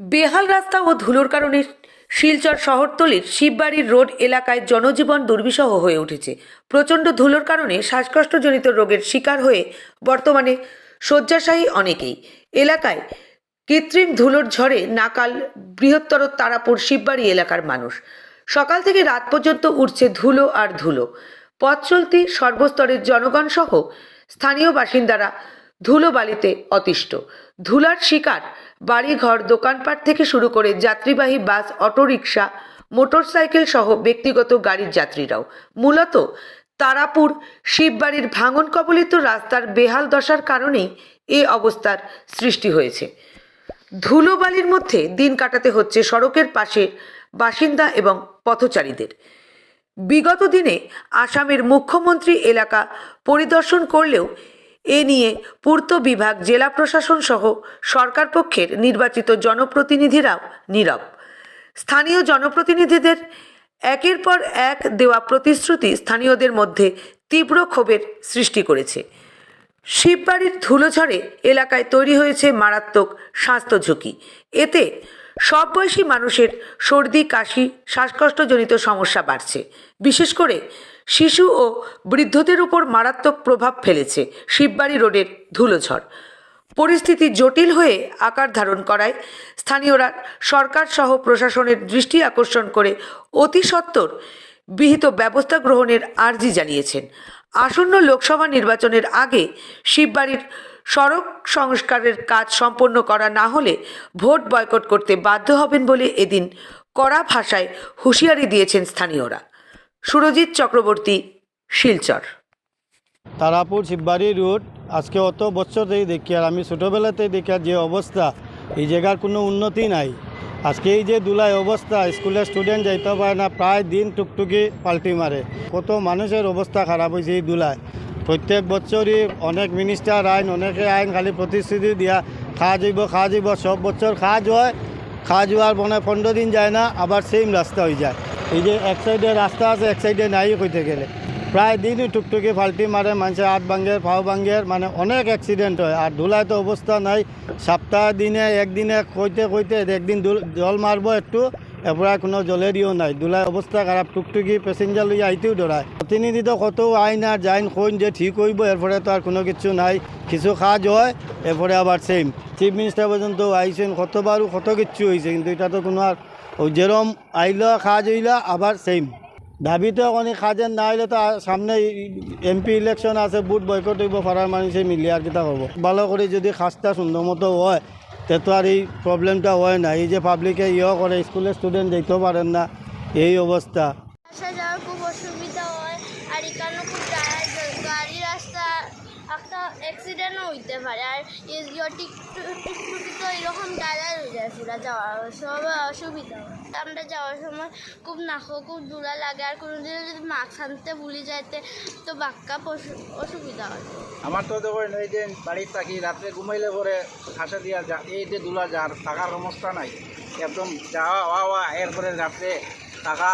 বেহাল রাস্তা ও ধুলোর কারণে শিলচর শহরতলির শিববাড়ির রোড এলাকায় জনজীবন দুর্বিষহ হয়ে উঠেছে। প্রচণ্ড ধুলোর কারণে শ্বাসকষ্টজনিত রোগের শিকার হয়ে বর্তমানে শয্যাশায়ী অনেকেই। এলাকায় কৃত্রিম ধুলোর ঝড়ে নাকাল বৃহত্তর তারাপুর শিববাড়ি এলাকার মানুষ। সকাল থেকে রাত পর্যন্ত উঠছে ধুলো আর ধুলো। পথ চলতি সর্বস্তরের জনগণ সহ স্থানীয় বাসিন্দারা ধুলোবালিতে অতিষ্ঠ। ধুলার শিকার বাড়িঘর, দোকানপাট থেকে শুরু করে যাত্রীবাহী বাস, অটোরিকশা, মোটরসাইকেল সহ ব্যক্তিগত গাড়ির যাত্রীরাও। মূলত তারাপুর শিববাড়ির ভাঙন কবলিত রাস্তার বেহাল দশার কারণেই এ অবস্থার সৃষ্টি হয়েছে। ধুলোবালির মধ্যে দিন কাটাতে হচ্ছে সড়কের পাশে বাসিন্দা এবং পথচারীদের। বিগত দিনে আসামের মুখ্যমন্ত্রী এলাকা পরিদর্শন করলেও এ নিয়ে পূর্ত বিভাগ, জেলা প্রশাসন সহ সরকার পক্ষের নির্বাচিত জনপ্রতিনিধিরাও নীরব। স্থানীয় জনপ্রতিনিধিদের একের পর এক দেওয়া প্রতিশ্রুতি স্থানীয়দের মধ্যে তীব্র ক্ষোভের সৃষ্টি করেছে। শিববাড়ির ধুলোঝড়ে এলাকায় তৈরি হয়েছে মারাত্মক স্বাস্থ্য ঝুঁকি। এতে সব বয়সী মানুষের সর্দি, কাশি, শ্বাসকষ্টজনিত সমস্যা বাড়ছে। বিশেষ করে শিশু ও বৃদ্ধদের উপর মারাত্মক প্রভাব ফেলেছে শিববাড়ি রোডের ধুলোঝড়। পরিস্থিতি জটিল হয়ে আকার ধারণ করায় স্থানীয়রা সরকার সহ প্রশাসনের দৃষ্টি আকর্ষণ করে অতি সত্বর বিহিত ব্যবস্থা গ্রহণের আর্জি জানিয়েছেন। আসন্ন লোকসভা নির্বাচনের আগে শিববাড়ির সড়ক সংস্কারের কাজ সম্পন্ন করা না হলে ভোট বয়কট করতে বাধ্য হবেন বলে এদিন কড়া ভাষায় হুঁশিয়ারি দিয়েছেন স্থানীয়রা। সুরজিৎ চক্রবর্তী, শিলচর। তারাপুর শিববাড়ি রোড, আজকে অত বছর থেকে দেখি, আর আমি ছোটোবেলাতেই দেখি, আর যে অবস্থা, এই জায়গার কোনো উন্নতি নাই। আজকে এই যে দুলাই অবস্থা স্কুলের স্টুডেন্ট যাইতে পারে না, প্রায় দিন টুকটুকি পাল্টি মারে। কত মানুষের অবস্থা খারাপ হয়েছে এই দুলায়। প্রত্যেক বছরই অনেক মিনিস্টার আইন, অনেকে আইন খালি প্রতিশ্রুতি দিয়া খাওয়া যাইব খাওয়া যাইব, সব বছর খাওয়া হয় খাওয়া যাওয়ার মনে পনেরো দিন যায় না, আবার সেম রাস্তা হয়ে যায়। এই যে এক সাইডে রাস্তা আছে, এক সাইডে নাই কইতে গেলে। প্রায় দিনই টুকটুকি ফাল্টি মারে, মানুষের হাত ভাঙ্গের ফাও ভাঙ্গের মানে অনেক অ্যাক্সিডেন্ট হয়। আর ধুলায় তো অবস্থা নাই। সপ্তাহ দিনে, একদিনে কইতে কইতে একদিন জল মারবো একটু এরপরে কোনো জলেরইও নাই। দুলাই অবস্থা খারাপ টুকটুকি প্যাসেঞ্জার লইয়া আইতেও ডরায় প্রতিনিধি তো কত আইন আর যাইন কইন যে ঠিক হইব এরপরে তো আর কোনো কিছু নাই। কিছু কাজ হয় এরপরে আবার সেম চিফ মিনিস্টার পর্যন্ত আইছেন কতবারও কত কিছু হয়েছে কিন্তু এটা তো কোনো আর যেরম আইল কাজ হইল আবার সেম দাবিতে অনেক কাজের না হইলে তো সামনে এমপি ইলেকশন আছে, বুট বয়কট হইব পাড়ার মানুষে মিলিয়ে আর কিতা করব ভালো করে যদি কাজটা সুন্দর মতো হয় তে তো আর এই প্রবলেমটা হয় না। এই যে পাবলিকে ইয়ে করে স্কুলের স্টুডেন্ট যেতেও পারেন না। এই অবস্থা আসা যাওয়ার খুব অসুবিধা হয় আর এখানে খুব টায়ার গাড়ি রাস্তা একটা অ্যাক্সিডেন্টও হইতে পারে। আর টিকটুকি তো এরকম টায়ার হয়ে যায় পুরা যাওয়ার সব অসুবিধা আমরা যাওয়ার সময় খুব নাকো, খুব দূরা লাগে। আর কোনো দিন যদি মাস্ক আনতে ভুলে যাইতে, তো বাক্কা অসুবিধা হয়। আমার তো দেখেন এই যে বাড়ির থাকি, রাত্রে ঘুমাইলে পরে হাসা দিয়া যা এই যে দুলা যার টাকার অবস্থা নাই। একদম যাওয়া আওয়া, এরপরে রাত্রে টাকা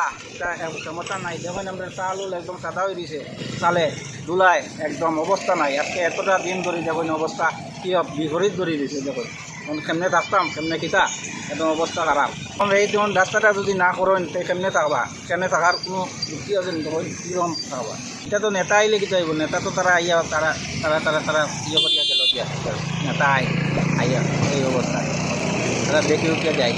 ক্ষমতা নাই। দেখেন চাল একদম সাদা হয়ে দিছে। চালে দুলায় একদম অবস্থা নাই। আজকে এতটা দিন ধরে দেখুন অবস্থা, কি বিপরীত ধরে দিছে দেখুন। কেমনে থাকতাম, কেমনে কিতা? একদম অবস্থা খারাপ। এই যেমন রাস্তাটা যদি না করেন কেমনে থাকবা? কেমনে থাকার কোনো যুক্তি আছে দেখুন কীরকম থাকবা? এটা তো নেতা আইলে কি চাইব নেতা তো তারা আইয়া তারা তারা তারা তারা ইয়ে করিয়া গেল নেতা আই, আইয়া এই অবস্থা। তারা দেখে উঠিয়া যায়